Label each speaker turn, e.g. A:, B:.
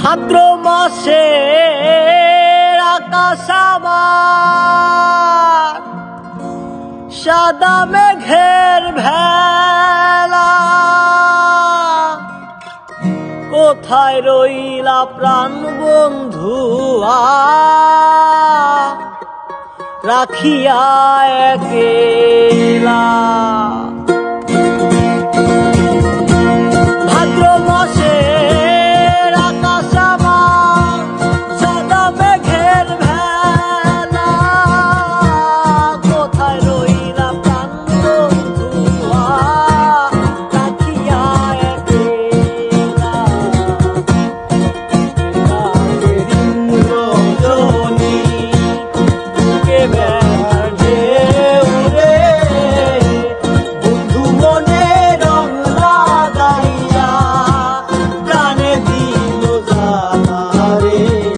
A: ভাদ্র মাসে আকাশ আমার। সাদা মেঘের ভেলা। কোথায় রইলা প্রাণ বন্ধু রাখিয়া একে